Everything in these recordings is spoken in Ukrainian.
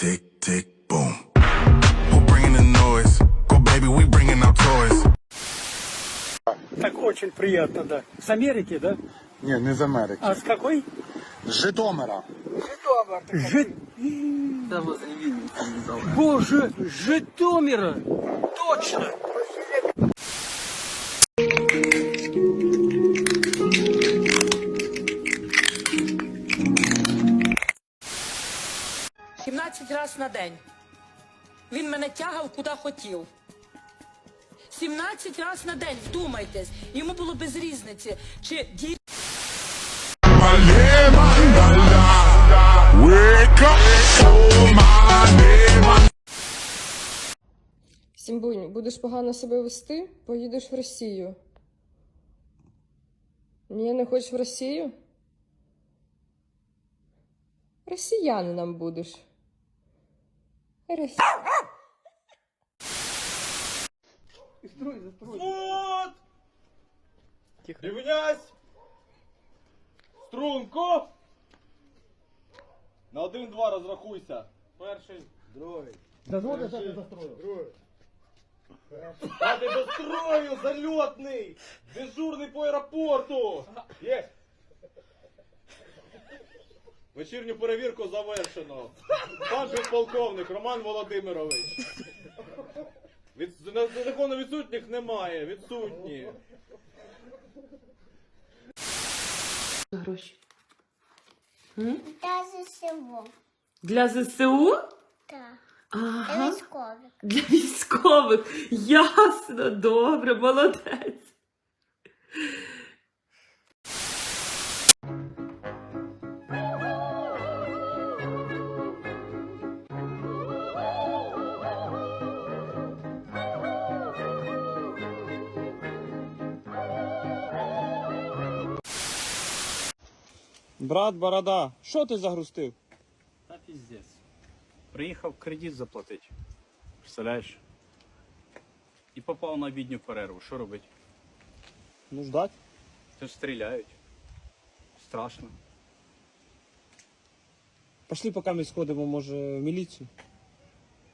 tick, tick, boom. Who bringing the noise? Go, baby, we bringing our toys. Так очень приятно, да. С Америки, да? Не, не з Америки. А с какой? З Житомира. Жит... Боже, Житомира! Точно! – 17 разів на день. Він мене тягав куди хотів. 17 разів на день, вдумайтесь. Йому було без різниці, чи діти. Сімбунь, будеш погано себе вести, поїдеш в Росію. Ні, не хочеш в Росію? Росіянином будеш. Росі... Вот! Рівнясь! Струнко! На один-два розрахуйся. Перший, другий. Дозволь, я застрою. Другий. А ти до строю, зальотний! Дежурний по аеропорту! Є! Вечірню перевірку завершено. Пан підполковник Роман Володимирович. Від, закону відсутніх немає. Відсутні. Гроші. Та ЗСУ. Для ЗСУ? Так. Ага. Військових. Для військових. Ясно, добре, молодець. Брат Борода, що ти загрустив? Та піздець. Приїхав кредит заплатити. Представляєш? І попав на обідню перерву. Що робити? Ну ждать. Ж стріляють. Страшно. Пошли, поки ми сходимо, може, в міліцію.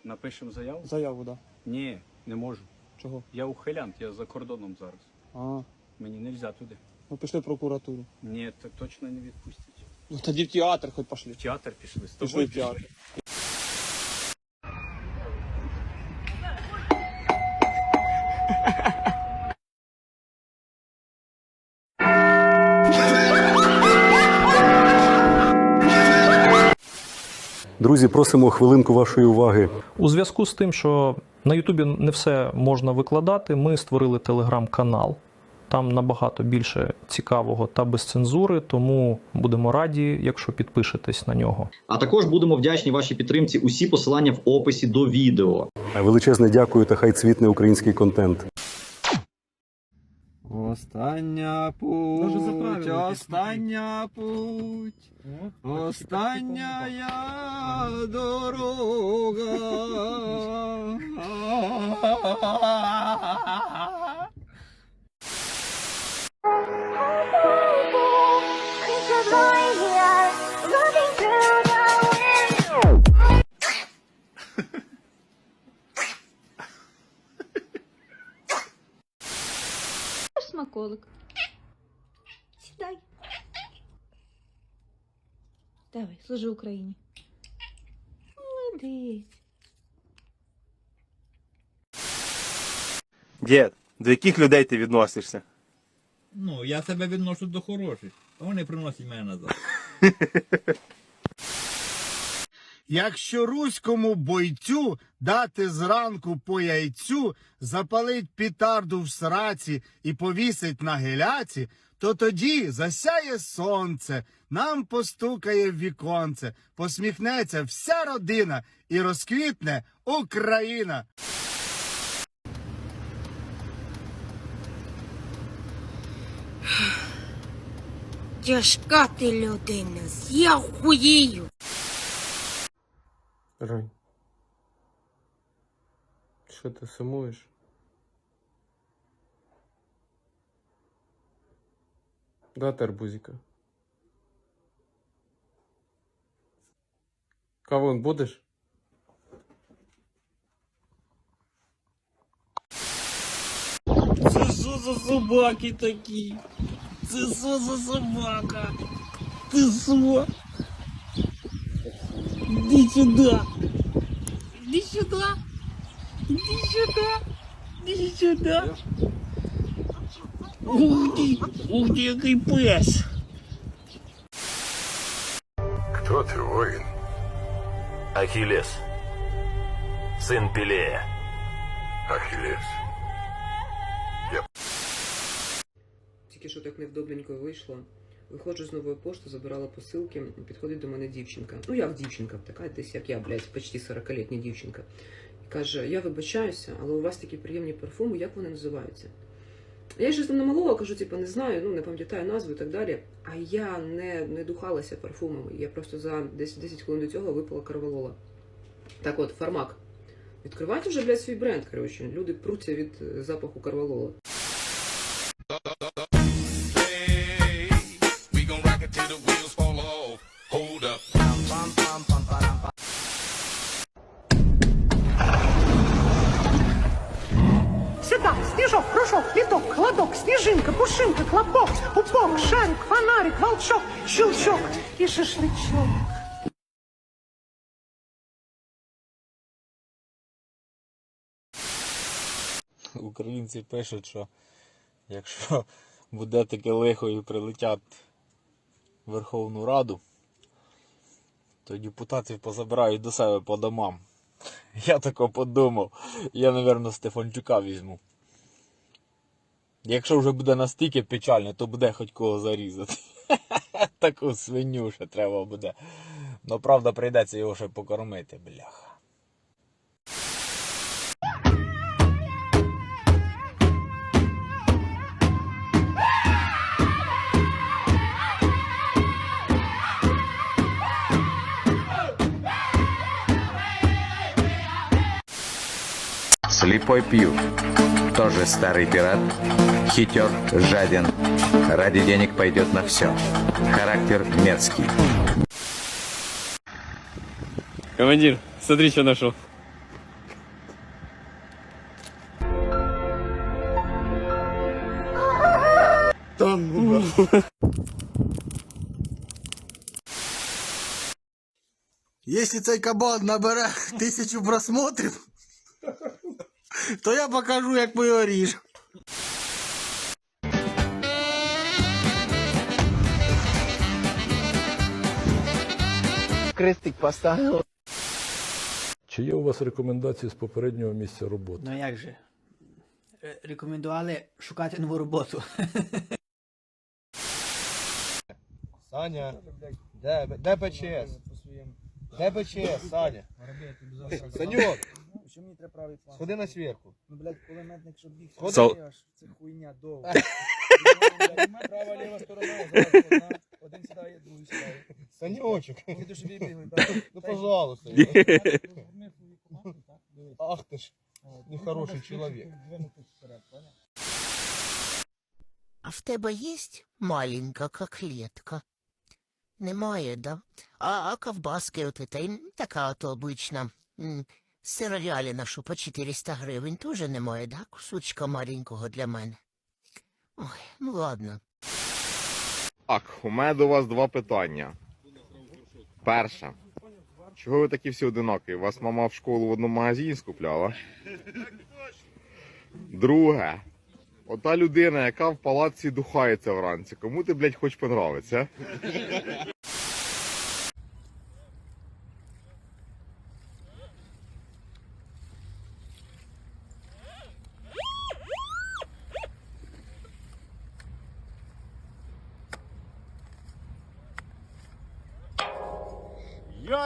Напишемо заяву? Заяву, да. Ні, не можу. Чого? Я ухилянт, я за кордоном зараз. А, Мені не можна туди. Ну пішли в прокуратуру. Ні, так точно не відпустять. Ну тоді в театр хоч пошли. В театр пішли. З Пішли тобою в театр. пішли. Друзі, просимо хвилинку вашої уваги. У зв'язку з тим, що на Ютубі не все можна викладати, ми створили телеграм-канал. Там набагато більше цікавого та без цензури, тому будемо раді, якщо підпишетесь на нього. А також будемо вдячні вашій підтримці. Усі посилання в описі до відео. Величезне дякую та хай цвітне український контент. Остання путь, остання путь, остання я дорога. Смаколик. Сідай. Давай, служи Україні. Молодець. Дід, до яких людей ти відносишся? Ну, я себе відношу до хороших, а вони приносять мене назад. Якщо руському бойцю дати зранку по яйцю, запалить пітарду в сраці і повісить на геляці, то тоді засяє сонце, нам постукає віконце, посміхнеться вся родина і розквітне Україна. Тяжка ти людина, я хуєю. Рань. Що ти сумуєш? Дати арбузика. Кавун будеш? Це що за собаки такі? Це що за собака? Ти що? Іди сюди. Іди сюди. Іди сюди. Іди сюди. Ух ти, ух ти, який пес. Кто ты, воин? Ахиллес. Сын Пелея. Ахиллес. Тільки що так невдобненько вийшло. Виходжу з нової пошти, забирала посилки, підходить до мене дівчинка. Ну, як дівчинка, така десь як я, блядь, почти 40-літня дівчинка. І каже: Я вибачаюся, але у вас такі приємні парфуми, як вони називаються? Я щось там намалова, кажу, типу, не знаю, ну не пам'ятаю назву і так далі. А я не, не духалася парфумами. Я просто за десь 10 хвилин до цього випила карвалола. Так от, фармак. Відкривайте вже, блядь, свій бренд, коротше. Люди пруться від запаху карвалола. Сюда, снежок, кружок, ледок, кладок, снежинка, пушинка, хлопок, пупок, шарик, фонарик, волчок, щелчок и шашлычок. Українці пишуть, що якщо буде таке лихо і прилетять в Верховну Раду, то депутатів позабирають до себе по домам. Я тако подумав. Я, напевно, Стефанчука візьму. Якщо вже буде настільки печально, то буде хоч кого зарізати. Таку свиню ще треба буде. Ну, правда, прийдеться його ще покормити, бляха. Слепой пьют. Тоже старый пират. Хитер, жаден. Ради денег пойдет на все. Характер мерзкий. Командир, смотри, что нашел. Якщо цей кабан набере тисячу просмотрів, то я покажу, як ми його ріжемо. Крестик поставив. Чи є у вас рекомендації з попереднього місця роботи? Ну як же? Рекомендували шукати нову роботу. Саня, де, де ПЧС? Де ПЧС, Саня? Санюк, Що мені треба правий план? сходи на свірку. Ну, блядь, кулеметник, щоб біг. Це хуйня довго. Права, ліва сторона, один сідає, другий сідає. Санючок, Ти щоб бігли, ну пожалуйста. Ах ти ж, нехороший чоловік. А в тебе є маленька коклетка? Немає, да? А, а ковбаски от этой, така от обична. м, Сироряліна, що по 400 гривень, теж немає, да? Кусочка маленького для мене. Ой, ну ладно. Так, у мене до вас два питання. Перше. Чого ви такі всі одинокі? Вас мама в школу в одному магазині скупляла? Друге. Ота людина, яка в палаці духається вранці. Кому ти, блядь, хоч понравиться?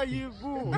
Їбу!